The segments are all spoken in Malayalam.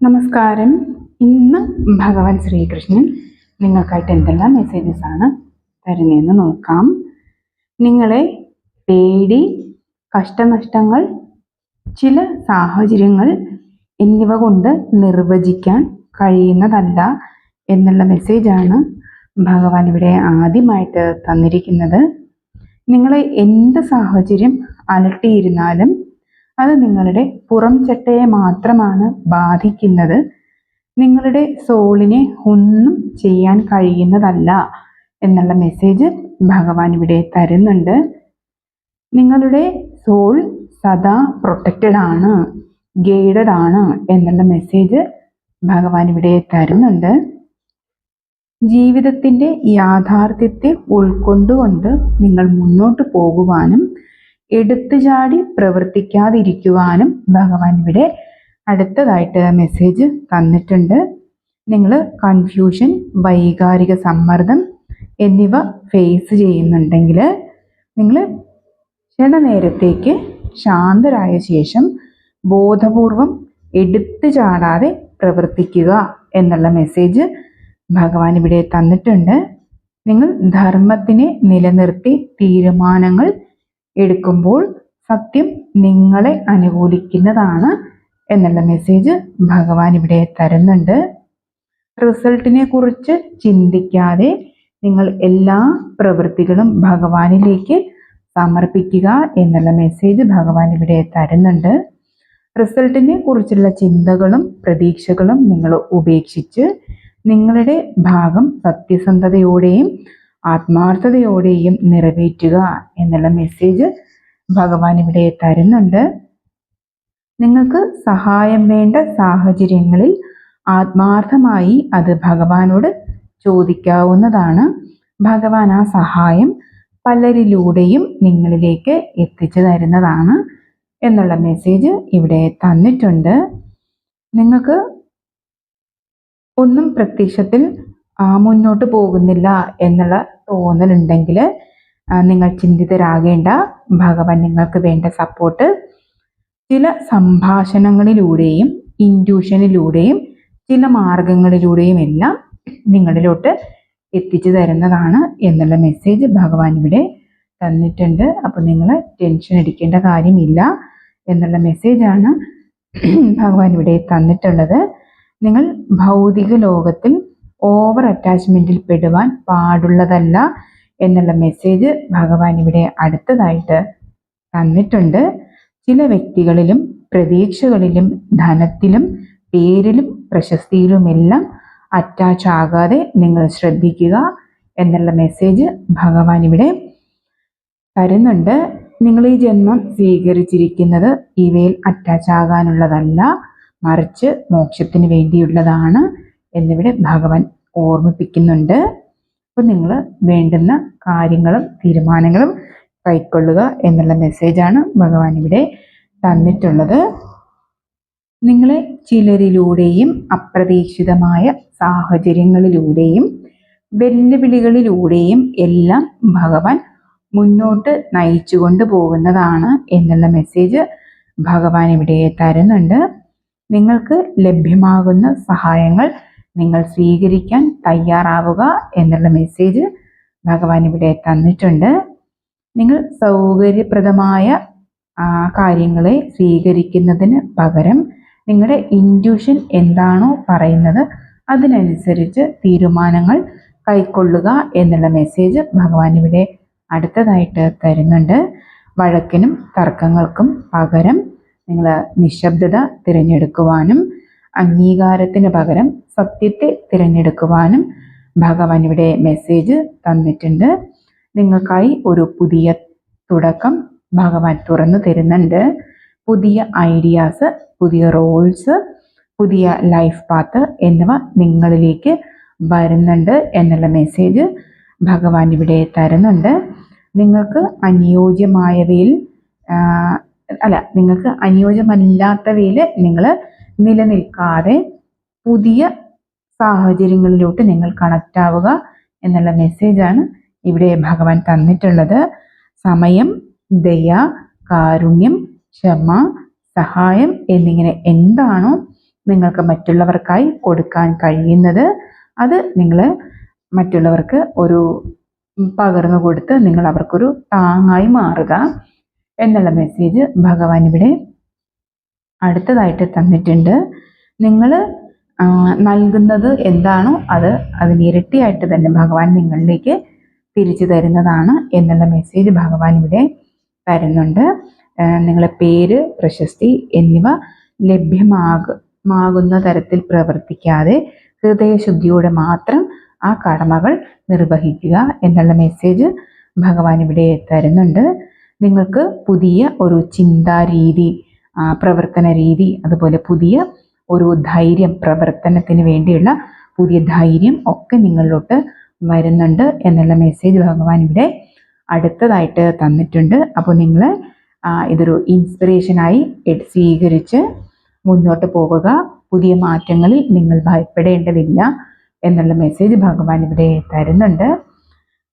നമസ്കാരം. ഇന്ന് ഭഗവാൻ ശ്രീകൃഷ്ണൻ നിങ്ങൾക്കായിട്ട് എന്തെല്ലാം മെസ്സേജസ് ആണ് തരുന്നതെന്ന് നോക്കാം. നിങ്ങളെ പേടി കഷ്ടനഷ്ടങ്ങൾ ചില സാഹചര്യങ്ങൾ എന്നിവ കൊണ്ട് നിർവചിക്കാൻ കഴിയുന്നതല്ല എന്നുള്ള മെസ്സേജാണ് ഭഗവാൻ ഇവിടെ ആദ്യമായിട്ട് തന്നിരിക്കുന്നത്. നിങ്ങളെ എന്ത് സാഹചര്യം അലട്ടിയിരുന്നാലും അത് നിങ്ങളുടെ പുറം ചട്ടയെ മാത്രമാണ് ബാധിക്കുന്നത്. നിങ്ങളുടെ സോളിനെ ഒന്നും ചെയ്യാൻ കഴിയുന്നതല്ല എന്നുള്ള മെസ്സേജ് ഭഗവാൻ ഇവിടെ തരുന്നുണ്ട്. നിങ്ങളുടെ സോൾ സദാ പ്രൊട്ടക്റ്റഡ് ആണ് ഗൈഡഡ് ആണ് എന്നുള്ള മെസ്സേജ് ഭഗവാൻ ഇവിടെ തരുന്നുണ്ട്. ജീവിതത്തിന്റെ യാഥാർത്ഥ്യത്തെ ഉൾക്കൊണ്ടുകൊണ്ട് നിങ്ങൾ മുന്നോട്ട് പോകുവാനും എടുത്തുചാടി പ്രവർത്തിക്കാതിരിക്കുവാനും ഭഗവാൻ ഇവിടെ അടുത്തതായിട്ട് മെസ്സേജ് തന്നിട്ടുണ്ട്. നിങ്ങൾ കൺഫ്യൂഷൻ വൈകാരിക സമ്മർദ്ദം എന്നിവ ഫേസ് ചെയ്യുന്നുണ്ടെങ്കിൽ നിങ്ങൾ ചില നേരത്തേക്ക് ശാന്തരായ ശേഷം ബോധപൂർവം എടുത്തു ചാടാതെ പ്രവർത്തിക്കുക എന്നുള്ള മെസ്സേജ് ഭഗവാൻ ഇവിടെ തന്നിട്ടുണ്ട്. നിങ്ങൾ ധർമ്മത്തിനെ നിലനിർത്തി തീരുമാനങ്ങൾ എടുക്കുമ്പോൾ സത്യം നിങ്ങളെ അനുകൂലിക്കുന്നതാണ് എന്നുള്ള മെസ്സേജ് ഭഗവാൻ ഇവിടെ തരുന്നുണ്ട്. റിസൾട്ടിനെ കുറിച്ച് ചിന്തിക്കാതെ നിങ്ങൾ എല്ലാ പ്രവൃത്തികളും ഭഗവാനിലേക്ക് സമർപ്പിക്കുക എന്നുള്ള മെസ്സേജ് ഭഗവാൻ ഇവിടെ തരുന്നുണ്ട്. റിസൾട്ടിനെ കുറിച്ചുള്ള ചിന്തകളും പ്രതീക്ഷകളും നിങ്ങൾ ഉപേക്ഷിച്ച് നിങ്ങളുടെ ഭാഗം സത്യസന്ധതയോടെയും ആത്മാർത്ഥതയോടെയും നിറവേറ്റുക എന്നുള്ള മെസ്സേജ് ഭഗവാൻ ഇവിടെ തരുന്നുണ്ട്. നിങ്ങൾക്ക് സഹായം വേണ്ട സാഹചര്യങ്ങളിൽ ആത്മാർത്ഥമായി അത് ഭഗവാനോട് ചോദിക്കാവുന്നതാണ്. ഭഗവാൻ ആ സഹായം പലരിലൂടെയും നിങ്ങളിലേക്ക് എത്തിച്ചു തരുന്നതാണ് എന്നുള്ള മെസ്സേജ് ഇവിടെ തന്നിട്ടുണ്ട്. നിങ്ങൾക്ക് ഒന്നും പ്രത്യക്ഷത്തിൽ മുന്നോട്ട് പോകുന്നില്ല എന്നുള്ള തോന്നലുണ്ടെങ്കിൽ നിങ്ങൾ ചിന്തിതരാകേണ്ട. ഭഗവാൻ നിങ്ങൾക്ക് വേണ്ട സപ്പോർട്ട് ചില സംഭാഷണങ്ങളിലൂടെയും ഇൻഡ്യൂഷനിലൂടെയും ചില മാർഗങ്ങളിലൂടെയും എല്ലാം നിങ്ങളിലോട്ട് എത്തിച്ചു തരുന്നതാണ് എന്നുള്ള മെസ്സേജ് ഭഗവാൻ ഇവിടെ തന്നിട്ടുണ്ട്. അപ്പോൾ നിങ്ങൾ ടെൻഷൻ അടിക്കേണ്ട കാര്യമില്ല എന്നുള്ള മെസ്സേജാണ് ഭഗവാൻ ഇവിടെ തന്നിട്ടുള്ളത്. നിങ്ങൾ ഭൗതിക ലോകത്തിൽ ഓവർ അറ്റാച്ച്മെന്റിൽ പെടുവാൻ പാടുള്ളതല്ല എന്നുള്ള മെസ്സേജ് ഭഗവാൻ ഇവിടെ അടുത്തതായിട്ട് തന്നിട്ടുണ്ട്. ചില വ്യക്തികളിലും പ്രതീക്ഷകളിലും ധനത്തിലും പേരിലും പ്രശസ്തിയിലുമെല്ലാം അറ്റാച്ച് ആകാതെ നിങ്ങൾ ശ്രദ്ധിക്കുക എന്നുള്ള മെസ്സേജ് ഭഗവാൻ ഇവിടെ തരുന്നുണ്ട്. നിങ്ങൾ ഈ ജന്മം സ്വീകരിച്ചിരിക്കുന്നത് ഇവയിൽ അറ്റാച്ച് ആകാനുള്ളതല്ല മറിച്ച് മോക്ഷത്തിന് വേണ്ടിയുള്ളതാണ്. എന്നിവിടെ ഭഗവാൻ ഓർമ്മിപ്പിക്കുന്നുണ്ട്. അപ്പോൾ നിങ്ങൾ വേണ്ടുന്ന കാര്യങ്ങളും തീരുമാനങ്ങളും കൈക്കൊള്ളുക എന്നുള്ള മെസ്സേജാണ് ഭഗവാൻ ഇവിടെ തന്നിട്ടുള്ളത്. നിങ്ങളെ ചിലരിലൂടെയും അപ്രതീക്ഷിതമായ സാഹചര്യങ്ങളിലൂടെയും വെല്ലുവിളികളിലൂടെയും എല്ലാം ഭഗവാൻ മുന്നോട്ട് നയിച്ചു കൊണ്ടുപോകുന്നതാണ് എന്നുള്ള മെസ്സേജ് ഭഗവാൻ ഇവിടെ തരുന്നുണ്ട്. നിങ്ങൾക്ക് ലഭ്യമാകുന്ന സഹായങ്ങൾ നിങ്ങൾ സ്വീകരിക്കാൻ തയ്യാറാവുക എന്നുള്ള മെസ്സേജ് ഭഗവാൻ ഇവിടെ തന്നിട്ടുണ്ട്. നിങ്ങൾ സൗകര്യപ്രദമായ കാര്യങ്ങളെ സ്വീകരിക്കുന്നതിന് പകരം നിങ്ങളുടെ ഇൻഡ്യൂഷൻ എന്താണോ പറയുന്നത് അതിനനുസരിച്ച് തീരുമാനങ്ങൾ കൈക്കൊള്ളുക എന്നുള്ള മെസ്സേജ് ഭഗവാൻ ഇവിടെ അടുത്തതായിട്ട് തരുന്നുണ്ട്. വഴക്കിനും തർക്കങ്ങൾക്കും പകരം നിങ്ങൾ നിശബ്ദത തിരഞ്ഞെടുക്കുവാനും അംഗീകാരത്തിന് പകരം സത്യത്തെ തിരഞ്ഞെടുക്കുവാനും ഭഗവാൻ ഇവിടെ മെസ്സേജ് തന്നിട്ടുണ്ട്. നിങ്ങൾക്കായി ഒരു പുതിയ തുടക്കം ഭഗവാൻ തുറന്നു തരുന്നുണ്ട്. പുതിയ ഐഡിയാസ് പുതിയ റോൾസ് പുതിയ ലൈഫ് പാത്ത് എന്നിവ നിങ്ങളിലേക്ക് വരുന്നുണ്ട് എന്നുള്ള മെസ്സേജ് ഭഗവാൻ ഇവിടെ തരുന്നുണ്ട്. നിങ്ങൾക്ക് അനുയോജ്യമായവയിൽ അല്ല നിങ്ങൾക്ക് അനുയോജ്യമല്ലാത്തവയിൽ നിങ്ങൾ നിലനിൽക്കാതെ പുതിയ സാഹചര്യങ്ങളിലോട്ട് നിങ്ങൾ കണക്റ്റ് ആവുക എന്നുള്ള മെസ്സേജാണ് ഇവിടെ ഭഗവാൻ തന്നിട്ടുള്ളത്. സമയം ദയ കാരുണ്യം ക്ഷമ സഹായം എന്നിങ്ങനെ എന്താണോ നിങ്ങൾക്ക് മറ്റുള്ളവർക്കായി കൊടുക്കാൻ കഴിയുന്നത് അത് നിങ്ങൾ മറ്റുള്ളവർക്ക് ഒരു പകർന്നു കൊടുത്ത് നിങ്ങൾ അവർക്കൊരു താങ്ങായി മാറുക എന്നുള്ള മെസ്സേജ് ഭഗവാൻ ഇവിടെ അടുത്തതായിട്ട് തന്നിട്ടുണ്ട്. നിങ്ങൾ നൽകുന്നത് എന്താണോ അത് അതിന് ഇരട്ടിയായിട്ട് തന്നെ ഭഗവാൻ നിങ്ങളിലേക്ക് തിരിച്ചു തരുന്നതാണ് എന്നുള്ള മെസ്സേജ് ഭഗവാൻ ഇവിടെ തരുന്നുണ്ട്. നിങ്ങളെ പേര് പ്രശസ്തി എന്നിവ ലഭ്യമാകുന്ന തരത്തിൽ പ്രവർത്തിക്കാതെ ഹൃദയശുദ്ധിയോടെ മാത്രം ആ കടമകൾ നിർവഹിക്കുക എന്നുള്ള മെസ്സേജ് ഭഗവാൻ ഇവിടെ തരുന്നുണ്ട്. നിങ്ങൾക്ക് പുതിയ ഒരു ചിന്താരീതി പ്രവർത്തന രീതി അതുപോലെ പുതിയ ഒരു ധൈര്യം പ്രവർത്തനത്തിന് വേണ്ടിയുള്ള പുതിയ ധൈര്യം ഒക്കെ നിങ്ങളിലോട്ട് വരുന്നുണ്ട് എന്നുള്ള മെസ്സേജ് ഭഗവാൻ ഇവിടെ അടുത്തതായിട്ട് തന്നിട്ടുണ്ട്. അപ്പോൾ നിങ്ങൾ ഇതൊരു ഇൻസ്പിറേഷനായി സ്വീകരിച്ച് മുന്നോട്ട് പോവുക. പുതിയ മാറ്റങ്ങളിൽ നിങ്ങൾ ഭയപ്പെടേണ്ടതില്ല എന്നുള്ള മെസ്സേജ് ഭഗവാൻ ഇവിടെ തരുന്നുണ്ട്.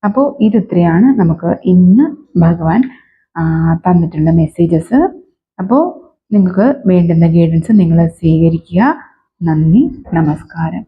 അപ്പോൾ ഇതിത്രയാണ് നമുക്ക് ഇന്ന് ഭഗവാൻ തന്നിട്ടുള്ള മെസ്സേജസ് അപ്പോൾ നിങ്ങൾക്ക് വേണ്ടുന്ന ഗൈഡൻസ് നിങ്ങൾ സ്വീകരിക്കുക. നന്ദി നമസ്കാരം.